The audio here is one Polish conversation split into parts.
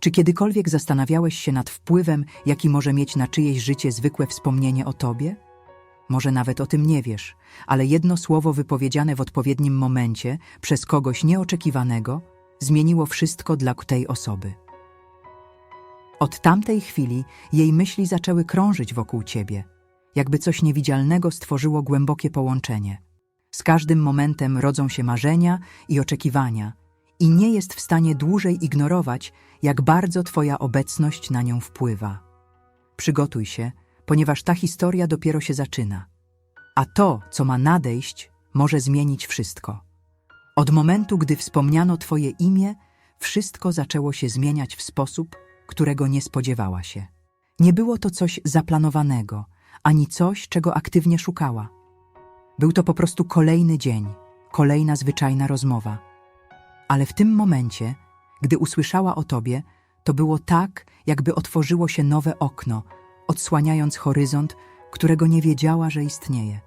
Czy kiedykolwiek zastanawiałeś się nad wpływem, jaki może mieć na czyjeś życie zwykłe wspomnienie o tobie? Może nawet o tym nie wiesz, ale jedno słowo wypowiedziane w odpowiednim momencie przez kogoś nieoczekiwanego zmieniło wszystko dla tej osoby. Od tamtej chwili jej myśli zaczęły krążyć wokół ciebie, jakby coś niewidzialnego stworzyło głębokie połączenie. Z każdym momentem rodzą się marzenia i oczekiwania, i nie jest w stanie dłużej ignorować, jak bardzo Twoja obecność na nią wpływa. Przygotuj się, ponieważ ta historia dopiero się zaczyna. A to, co ma nadejść, może zmienić wszystko. Od momentu, gdy wspomniano Twoje imię, wszystko zaczęło się zmieniać w sposób, którego nie spodziewała się. Nie było to coś zaplanowanego, ani coś, czego aktywnie szukała. Był to po prostu kolejny dzień, kolejna zwyczajna rozmowa. Ale w tym momencie, gdy usłyszała o tobie, to było tak, jakby otworzyło się nowe okno, odsłaniając horyzont, którego nie wiedziała, że istnieje.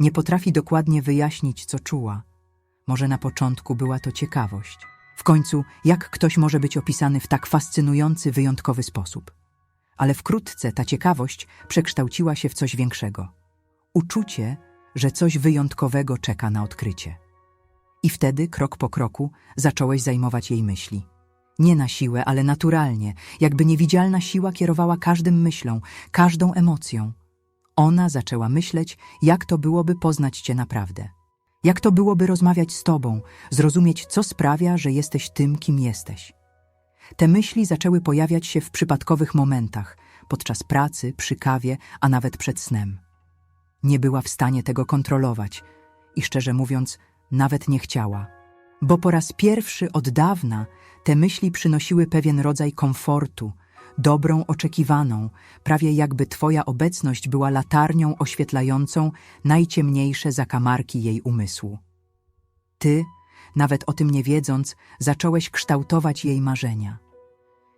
Nie potrafi dokładnie wyjaśnić, co czuła. Może na początku była to ciekawość. W końcu, jak ktoś może być opisany w tak fascynujący, wyjątkowy sposób? Ale wkrótce ta ciekawość przekształciła się w coś większego. Uczucie, że coś wyjątkowego czeka na odkrycie. I wtedy, krok po kroku, zacząłeś zajmować jej myśli. Nie na siłę, ale naturalnie, jakby niewidzialna siła kierowała każdym myślą, każdą emocją. Ona zaczęła myśleć, jak to byłoby poznać cię naprawdę. Jak to byłoby rozmawiać z tobą, zrozumieć, co sprawia, że jesteś tym, kim jesteś. Te myśli zaczęły pojawiać się w przypadkowych momentach, podczas pracy, przy kawie, a nawet przed snem. Nie była w stanie tego kontrolować i szczerze mówiąc, nawet nie chciała. Bo po raz pierwszy od dawna te myśli przynosiły pewien rodzaj komfortu, dobrą oczekiwaną, prawie jakby Twoja obecność była latarnią oświetlającą najciemniejsze zakamarki jej umysłu. Ty, nawet o tym nie wiedząc, zacząłeś kształtować jej marzenia.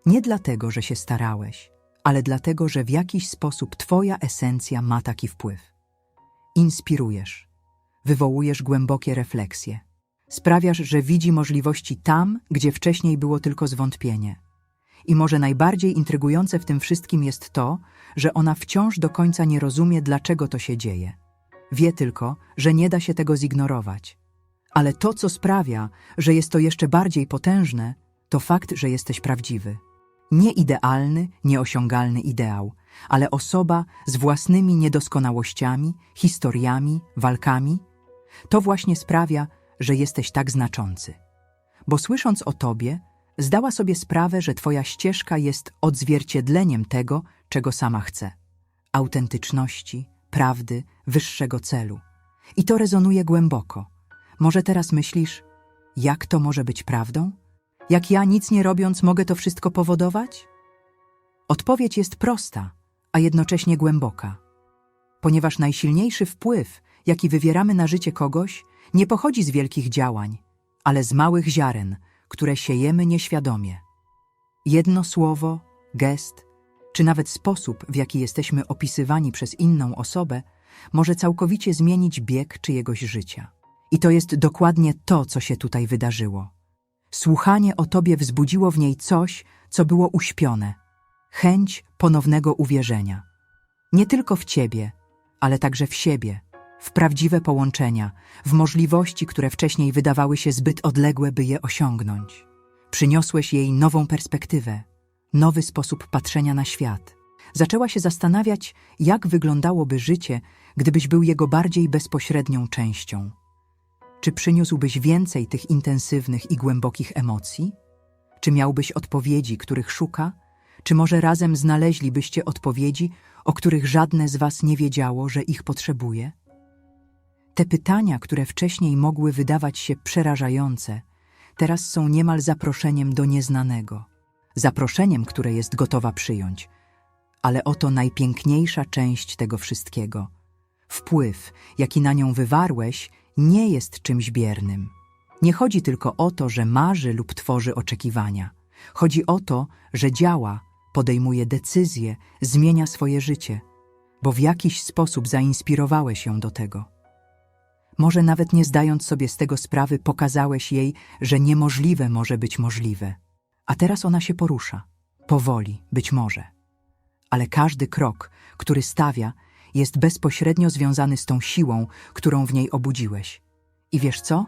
Nie dlatego, że się starałeś, ale dlatego, że w jakiś sposób Twoja esencja ma taki wpływ. Inspirujesz, wywołujesz głębokie refleksje. Sprawiasz, że widzi możliwości tam, gdzie wcześniej było tylko zwątpienie. I może najbardziej intrygujące w tym wszystkim jest to, że ona wciąż do końca nie rozumie, dlaczego to się dzieje. Wie tylko, że nie da się tego zignorować. Ale to, co sprawia, że jest to jeszcze bardziej potężne, to fakt, że jesteś prawdziwy. Nie idealny, nieosiągalny ideał, ale osoba z własnymi niedoskonałościami, historiami, walkami. To właśnie sprawia, że jesteś tak znaczący. Bo słysząc o tobie, zdała sobie sprawę, że twoja ścieżka jest odzwierciedleniem tego, czego sama chce. Autentyczności, prawdy, wyższego celu. I to rezonuje głęboko. Może teraz myślisz, jak to może być prawdą? Jak ja, nic nie robiąc, mogę to wszystko powodować? Odpowiedź jest prosta, a jednocześnie głęboka. Ponieważ najsilniejszy wpływ, jaki wywieramy na życie kogoś, nie pochodzi z wielkich działań, ale z małych ziaren, które siejemy nieświadomie. Jedno słowo, gest, czy nawet sposób, w jaki jesteśmy opisywani przez inną osobę, może całkowicie zmienić bieg czyjegoś życia. I to jest dokładnie to, co się tutaj wydarzyło. Słuchanie o tobie wzbudziło w niej coś, co było uśpione chęć ponownego uwierzenia. Nie tylko w ciebie, ale także w siebie, w prawdziwe połączenia, w możliwości, które wcześniej wydawały się zbyt odległe, by je osiągnąć. Przyniosłeś jej nową perspektywę, nowy sposób patrzenia na świat. Zaczęła się zastanawiać, jak wyglądałoby życie, gdybyś był jego bardziej bezpośrednią częścią. Czy przyniósłbyś więcej tych intensywnych i głębokich emocji? Czy miałbyś odpowiedzi, których szuka? Czy może razem znaleźlibyście odpowiedzi, o których żadne z was nie wiedziało, że ich potrzebuje? Te pytania, które wcześniej mogły wydawać się przerażające, teraz są niemal zaproszeniem do nieznanego. Zaproszeniem, które jest gotowa przyjąć. Ale oto najpiękniejsza część tego wszystkiego. Wpływ, jaki na nią wywarłeś, nie jest czymś biernym. Nie chodzi tylko o to, że marzy lub tworzy oczekiwania. Chodzi o to, że działa, podejmuje decyzje, zmienia swoje życie, bo w jakiś sposób zainspirowałeś ją do tego. Może nawet nie zdając sobie z tego sprawy, pokazałeś jej, że niemożliwe może być możliwe. A teraz ona się porusza. Powoli, być może. Ale każdy krok, który stawia, jest bezpośrednio związany z tą siłą, którą w niej obudziłeś. I wiesz co?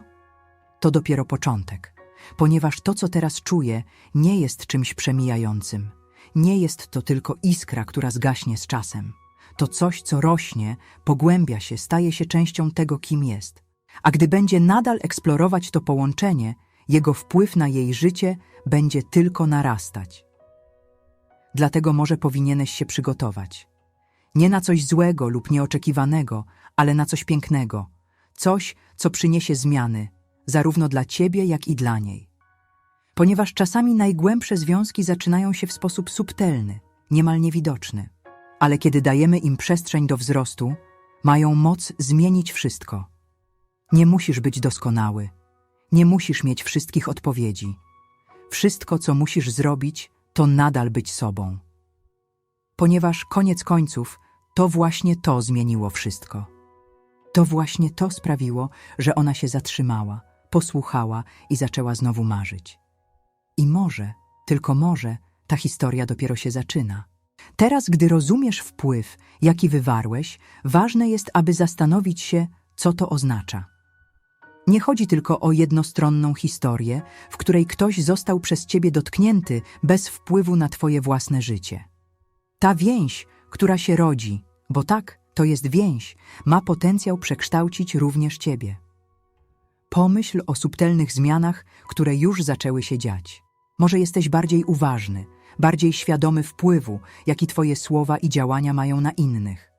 To dopiero początek, ponieważ to, co teraz czuję, nie jest czymś przemijającym. Nie jest to tylko iskra, która zgaśnie z czasem. To coś, co rośnie, pogłębia się, staje się częścią tego, kim jest. A gdy będzie nadal eksplorować to połączenie, jego wpływ na jej życie będzie tylko narastać. Dlatego może powinieneś się przygotować. Nie na coś złego lub nieoczekiwanego, ale na coś pięknego. Coś, co przyniesie zmiany, zarówno dla ciebie, jak i dla niej. Ponieważ czasami najgłębsze związki zaczynają się w sposób subtelny, niemal niewidoczny. Ale kiedy dajemy im przestrzeń do wzrostu, mają moc zmienić wszystko. Nie musisz być doskonały. Nie musisz mieć wszystkich odpowiedzi. Wszystko, co musisz zrobić, to nadal być sobą. Ponieważ koniec końców to właśnie to zmieniło wszystko. To właśnie to sprawiło, że ona się zatrzymała, posłuchała i zaczęła znowu marzyć. I może, tylko może, ta historia dopiero się zaczyna. Teraz, gdy rozumiesz wpływ, jaki wywarłeś, ważne jest, aby zastanowić się, co to oznacza. Nie chodzi tylko o jednostronną historię, w której ktoś został przez ciebie dotknięty bez wpływu na twoje własne życie. Ta więź, która się rodzi, bo tak, to jest więź, ma potencjał przekształcić również ciebie. Pomyśl o subtelnych zmianach, które już zaczęły się dziać. Może jesteś bardziej uważny, bardziej świadomy wpływu, jaki twoje słowa i działania mają na innych.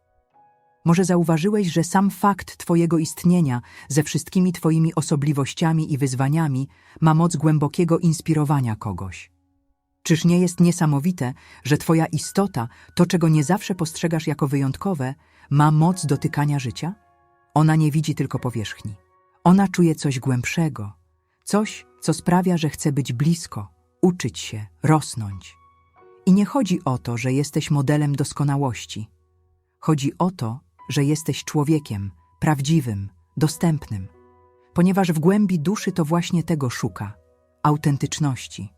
Może zauważyłeś, że sam fakt Twojego istnienia ze wszystkimi Twoimi osobliwościami i wyzwaniami ma moc głębokiego inspirowania kogoś. Czyż nie jest niesamowite, że Twoja istota, to czego nie zawsze postrzegasz jako wyjątkowe, ma moc dotykania życia? Ona nie widzi tylko powierzchni. Ona czuje coś głębszego, coś, co sprawia, że chce być blisko, uczyć się, rosnąć. I nie chodzi o to, że jesteś modelem doskonałości. Chodzi o to, że jesteś człowiekiem, prawdziwym, dostępnym, ponieważ w głębi duszy to właśnie tego szuka autentyczności.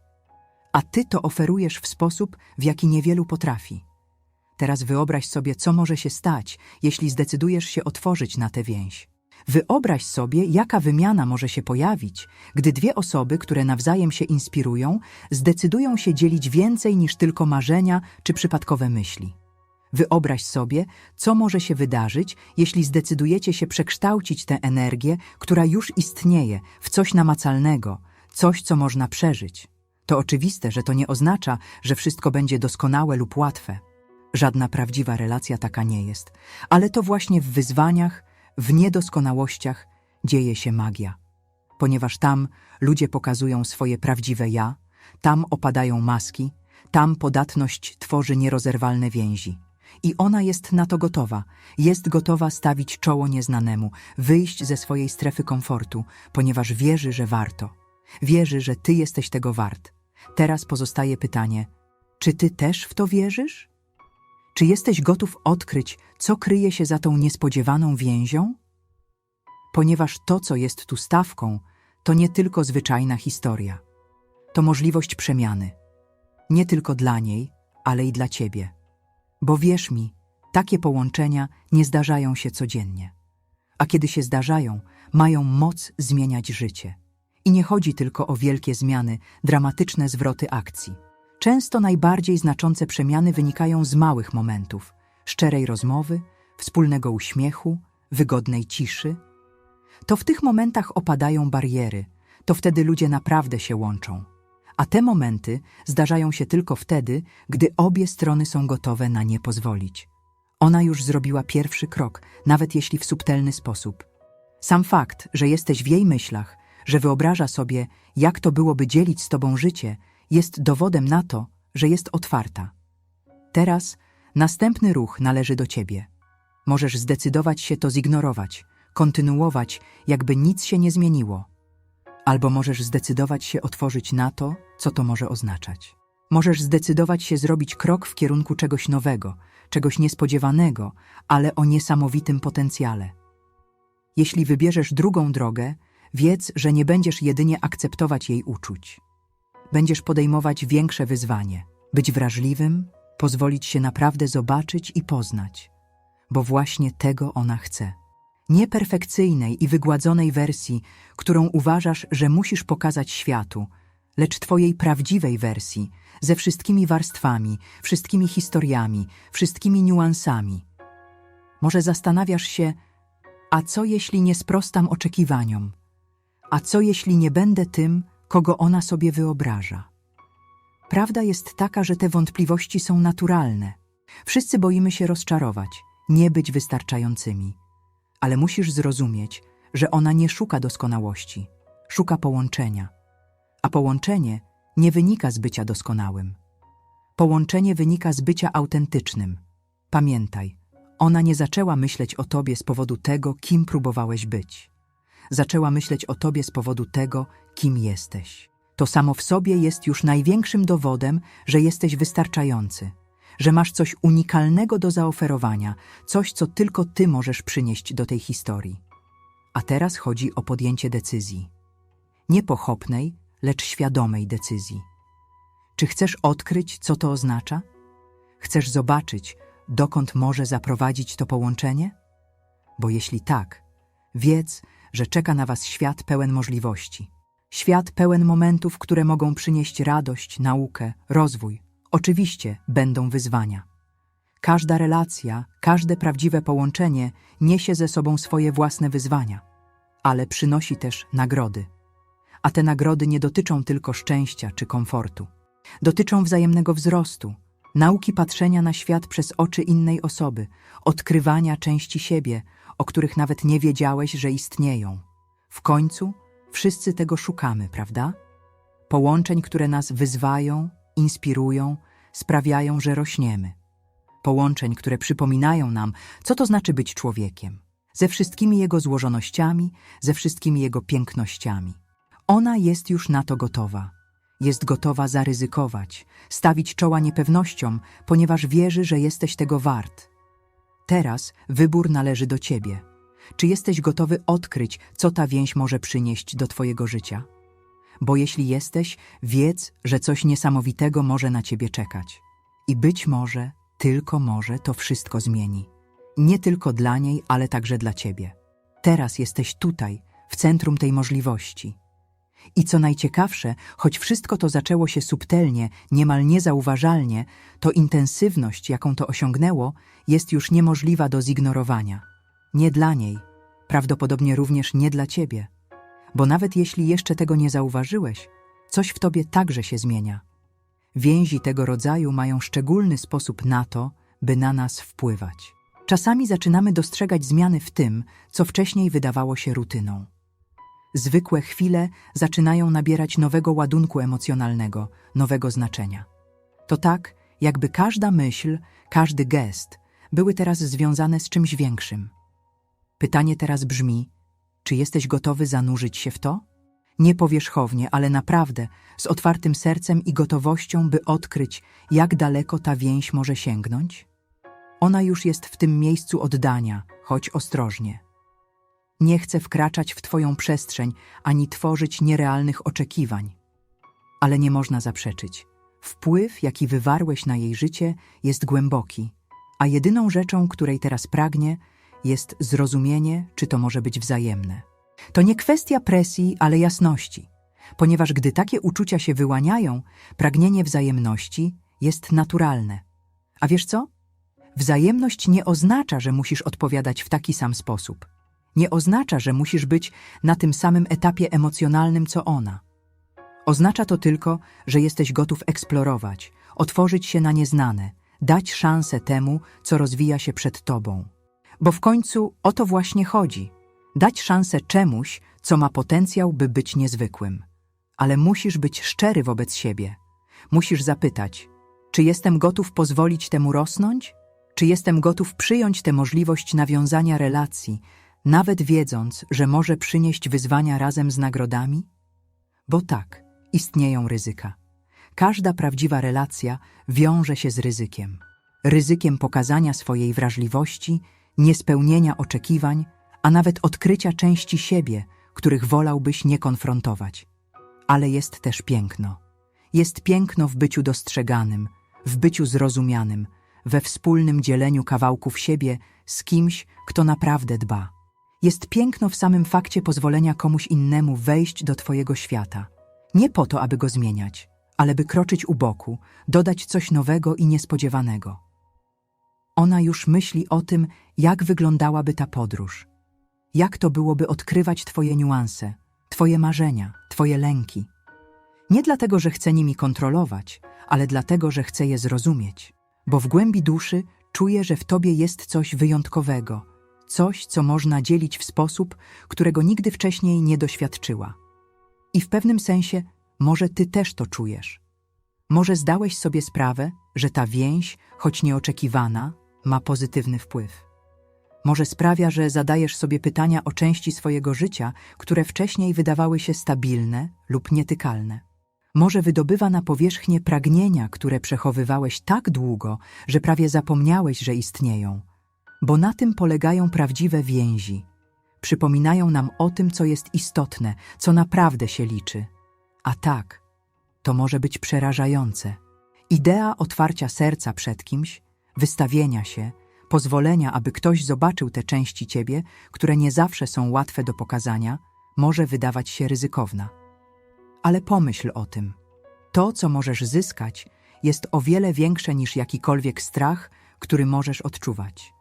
A ty to oferujesz w sposób, w jaki niewielu potrafi. Teraz wyobraź sobie, co może się stać, jeśli zdecydujesz się otworzyć na tę więź. Wyobraź sobie, jaka wymiana może się pojawić, gdy dwie osoby, które nawzajem się inspirują, zdecydują się dzielić więcej niż tylko marzenia czy przypadkowe myśli. Wyobraź sobie, co może się wydarzyć, jeśli zdecydujecie się przekształcić tę energię, która już istnieje, w coś namacalnego, coś, co można przeżyć. To oczywiste, że to nie oznacza, że wszystko będzie doskonałe lub łatwe. Żadna prawdziwa relacja taka nie jest, ale to właśnie w wyzwaniach, w niedoskonałościach dzieje się magia. Ponieważ tam ludzie pokazują swoje prawdziwe ja, tam opadają maski, tam podatność tworzy nierozerwalne więzi. I ona jest na to gotowa. Jest gotowa stawić czoło nieznanemu, wyjść ze swojej strefy komfortu, ponieważ wierzy, że warto. Wierzy, że ty jesteś tego wart. Teraz pozostaje pytanie: czy ty też w to wierzysz? Czy jesteś gotów odkryć, co kryje się za tą niespodziewaną więzią? Ponieważ to, co jest tu stawką, to nie tylko zwyczajna historia. To możliwość przemiany. Nie tylko dla niej, ale i dla ciebie. Bo wierz mi, takie połączenia nie zdarzają się codziennie. A kiedy się zdarzają, mają moc zmieniać życie. I nie chodzi tylko o wielkie zmiany, dramatyczne zwroty akcji. Często najbardziej znaczące przemiany wynikają z małych momentów szczerej rozmowy, wspólnego uśmiechu, wygodnej ciszy. To w tych momentach opadają bariery, to wtedy ludzie naprawdę się łączą. A te momenty zdarzają się tylko wtedy, gdy obie strony są gotowe na nie pozwolić. Ona już zrobiła pierwszy krok, nawet jeśli w subtelny sposób. Sam fakt, że jesteś w jej myślach, że wyobraża sobie, jak to byłoby dzielić z tobą życie, jest dowodem na to, że jest otwarta. Teraz następny ruch należy do ciebie. Możesz zdecydować się to zignorować, kontynuować, jakby nic się nie zmieniło. Albo możesz zdecydować się otworzyć na to, co to może oznaczać. Możesz zdecydować się zrobić krok w kierunku czegoś nowego, czegoś niespodziewanego, ale o niesamowitym potencjale. Jeśli wybierzesz drugą drogę, wiedz, że nie będziesz jedynie akceptować jej uczuć. Będziesz podejmować większe wyzwanie. Być wrażliwym, pozwolić się naprawdę zobaczyć i poznać. Bo właśnie tego ona chce. Nie perfekcyjnej i wygładzonej wersji, którą uważasz, że musisz pokazać światu, lecz twojej prawdziwej wersji, ze wszystkimi warstwami, wszystkimi historiami, wszystkimi niuansami. Może zastanawiasz się, a co jeśli nie sprostam oczekiwaniom? A co jeśli nie będę tym, kogo ona sobie wyobraża? Prawda jest taka, że te wątpliwości są naturalne. Wszyscy boimy się rozczarować, nie być wystarczającymi. Ale musisz zrozumieć, że ona nie szuka doskonałości, szuka połączenia. A połączenie nie wynika z bycia doskonałym. Połączenie wynika z bycia autentycznym. Pamiętaj, ona nie zaczęła myśleć o tobie z powodu tego, kim próbowałeś być. Zaczęła myśleć o tobie z powodu tego, kim jesteś. To samo w sobie jest już największym dowodem, że jesteś wystarczający, że masz coś unikalnego do zaoferowania, coś, co tylko ty możesz przynieść do tej historii. A teraz chodzi o podjęcie decyzji. Nie pochopnej, lecz świadomej decyzji. Czy chcesz odkryć, co to oznacza? Chcesz zobaczyć, dokąd może zaprowadzić to połączenie? Bo jeśli tak, wiedz, że czeka na Was świat pełen możliwości. Świat pełen momentów, które mogą przynieść radość, naukę, rozwój. Oczywiście będą wyzwania. Każda relacja, każde prawdziwe połączenie niesie ze sobą swoje własne wyzwania, ale przynosi też nagrody. A te nagrody nie dotyczą tylko szczęścia czy komfortu. Dotyczą wzajemnego wzrostu, nauki patrzenia na świat przez oczy innej osoby, odkrywania części siebie, o których nawet nie wiedziałeś, że istnieją. W końcu wszyscy tego szukamy, prawda? Połączeń, które nas wyzwają, inspirują, sprawiają, że rośniemy. Połączeń, które przypominają nam, co to znaczy być człowiekiem, ze wszystkimi jego złożonościami, ze wszystkimi jego pięknościami. Ona jest już na to gotowa. Jest gotowa zaryzykować, stawić czoła niepewnościom, ponieważ wierzy, że jesteś tego wart. Teraz wybór należy do ciebie. Czy jesteś gotowy odkryć, co ta więź może przynieść do twojego życia? Bo jeśli jesteś, wiedz, że coś niesamowitego może na ciebie czekać. I być może, tylko może to wszystko zmieni. Nie tylko dla niej, ale także dla ciebie. Teraz jesteś tutaj, w centrum tej możliwości. I co najciekawsze, choć wszystko to zaczęło się subtelnie, niemal niezauważalnie, to intensywność, jaką to osiągnęło, jest już niemożliwa do zignorowania. Nie dla niej, prawdopodobnie również nie dla ciebie. Bo nawet jeśli jeszcze tego nie zauważyłeś, coś w tobie także się zmienia. Więzi tego rodzaju mają szczególny sposób na to, by na nas wpływać. Czasami zaczynamy dostrzegać zmiany w tym, co wcześniej wydawało się rutyną. Zwykłe chwile zaczynają nabierać nowego ładunku emocjonalnego, nowego znaczenia. To tak, jakby każda myśl, każdy gest były teraz związane z czymś większym. Pytanie teraz brzmi: czy jesteś gotowy zanurzyć się w to? Nie powierzchownie, ale naprawdę, z otwartym sercem i gotowością, by odkryć, jak daleko ta więź może sięgnąć? Ona już jest w tym miejscu oddania, choć ostrożnie. Nie chce wkraczać w Twoją przestrzeń ani tworzyć nierealnych oczekiwań. Ale nie można zaprzeczyć. Wpływ, jaki wywarłeś na jej życie, jest głęboki, a jedyną rzeczą, której teraz pragnie, jest zrozumienie, czy to może być wzajemne. To nie kwestia presji, ale jasności, ponieważ gdy takie uczucia się wyłaniają, pragnienie wzajemności jest naturalne. A wiesz co? Wzajemność nie oznacza, że musisz odpowiadać w taki sam sposób. Nie oznacza, że musisz być na tym samym etapie emocjonalnym co ona. Oznacza to tylko, że jesteś gotów eksplorować, otworzyć się na nieznane, dać szansę temu, co rozwija się przed tobą. Bo w końcu o to właśnie chodzi. Dać szansę czemuś, co ma potencjał, by być niezwykłym. Ale musisz być szczery wobec siebie. Musisz zapytać, czy jestem gotów pozwolić temu rosnąć? Czy jestem gotów przyjąć tę możliwość nawiązania relacji, nawet wiedząc, że może przynieść wyzwania razem z nagrodami? Bo tak, istnieją ryzyka. Każda prawdziwa relacja wiąże się z ryzykiem. Ryzykiem pokazania swojej wrażliwości, niespełnienia oczekiwań, a nawet odkrycia części siebie, których wolałbyś nie konfrontować. Ale jest też piękno. Jest piękno w byciu dostrzeganym, w byciu zrozumianym, we wspólnym dzieleniu kawałków siebie z kimś, kto naprawdę dba. Jest piękno w samym fakcie pozwolenia komuś innemu wejść do Twojego świata. Nie po to, aby go zmieniać, ale by kroczyć u boku, dodać coś nowego i niespodziewanego. Ona już myśli o tym, jak wyglądałaby ta podróż. Jak to byłoby odkrywać Twoje niuanse, Twoje marzenia, Twoje lęki. Nie dlatego, że chce nimi kontrolować, ale dlatego, że chce je zrozumieć. Bo w głębi duszy czuje, że w Tobie jest coś wyjątkowego, coś, co można dzielić w sposób, którego nigdy wcześniej nie doświadczyła. I w pewnym sensie może Ty też to czujesz. Może zdałeś sobie sprawę, że ta więź, choć nieoczekiwana, ma pozytywny wpływ. Może sprawia, że zadajesz sobie pytania o części swojego życia, które wcześniej wydawały się stabilne lub nietykalne. Może wydobywa na powierzchnię pragnienia, które przechowywałeś tak długo, że prawie zapomniałeś, że istnieją. Bo na tym polegają prawdziwe więzi. Przypominają nam o tym, co jest istotne, co naprawdę się liczy. A tak, to może być przerażające. Idea otwarcia serca przed kimś, wystawienia się, pozwolenia, aby ktoś zobaczył te części ciebie, które nie zawsze są łatwe do pokazania, może wydawać się ryzykowna. Ale pomyśl o tym. To, co możesz zyskać, jest o wiele większe niż jakikolwiek strach, który możesz odczuwać.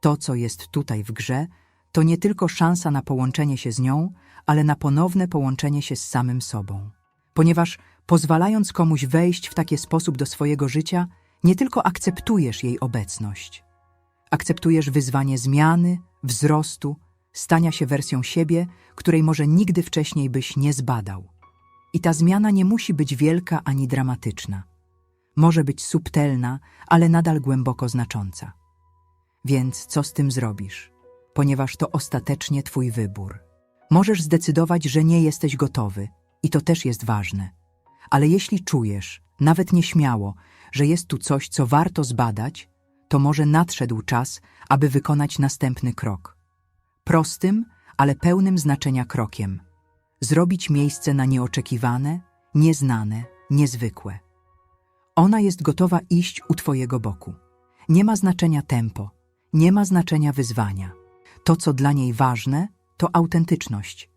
To, co jest tutaj w grze, to nie tylko szansa na połączenie się z nią, ale na ponowne połączenie się z samym sobą. Ponieważ pozwalając komuś wejść w taki sposób do swojego życia, nie tylko akceptujesz jej obecność. Akceptujesz wyzwanie zmiany, wzrostu, stania się wersją siebie, której może nigdy wcześniej byś nie zbadał. I ta zmiana nie musi być wielka ani dramatyczna. Może być subtelna, ale nadal głęboko znacząca. Więc co z tym zrobisz? Ponieważ to ostatecznie Twój wybór. Możesz zdecydować, że nie jesteś gotowy, i to też jest ważne. Ale jeśli czujesz, nawet nieśmiało, że jest tu coś, co warto zbadać, to może nadszedł czas, aby wykonać następny krok. Prostym, ale pełnym znaczenia krokiem. Zrobić miejsce na nieoczekiwane, nieznane, niezwykłe. Ona jest gotowa iść u Twojego boku. Nie ma znaczenia tempo, nie ma znaczenia wyzwania. To, co dla niej ważne, to autentyczność.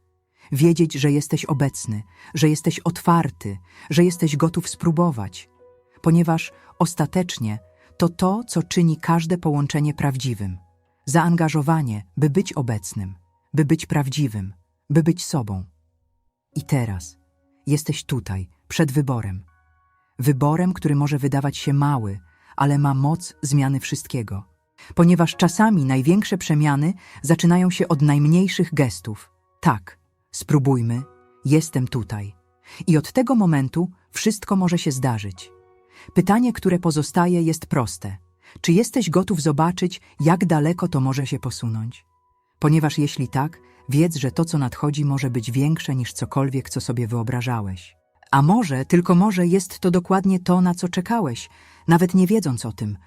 Wiedzieć, że jesteś obecny, że jesteś otwarty, że jesteś gotów spróbować, ponieważ ostatecznie to to, co czyni każde połączenie prawdziwym. Zaangażowanie, by być obecnym, by być prawdziwym, by być sobą. I teraz jesteś tutaj, przed wyborem. Wyborem, który może wydawać się mały, ale ma moc zmiany wszystkiego. Ponieważ czasami największe przemiany zaczynają się od najmniejszych gestów. Tak, spróbujmy, jestem tutaj. I od tego momentu wszystko może się zdarzyć. Pytanie, które pozostaje, jest proste. Czy jesteś gotów zobaczyć, jak daleko to może się posunąć? Ponieważ jeśli tak, wiedz, że to, co nadchodzi, może być większe niż cokolwiek, co sobie wyobrażałeś. A może, tylko może jest to dokładnie to, na co czekałeś, nawet nie wiedząc o tym,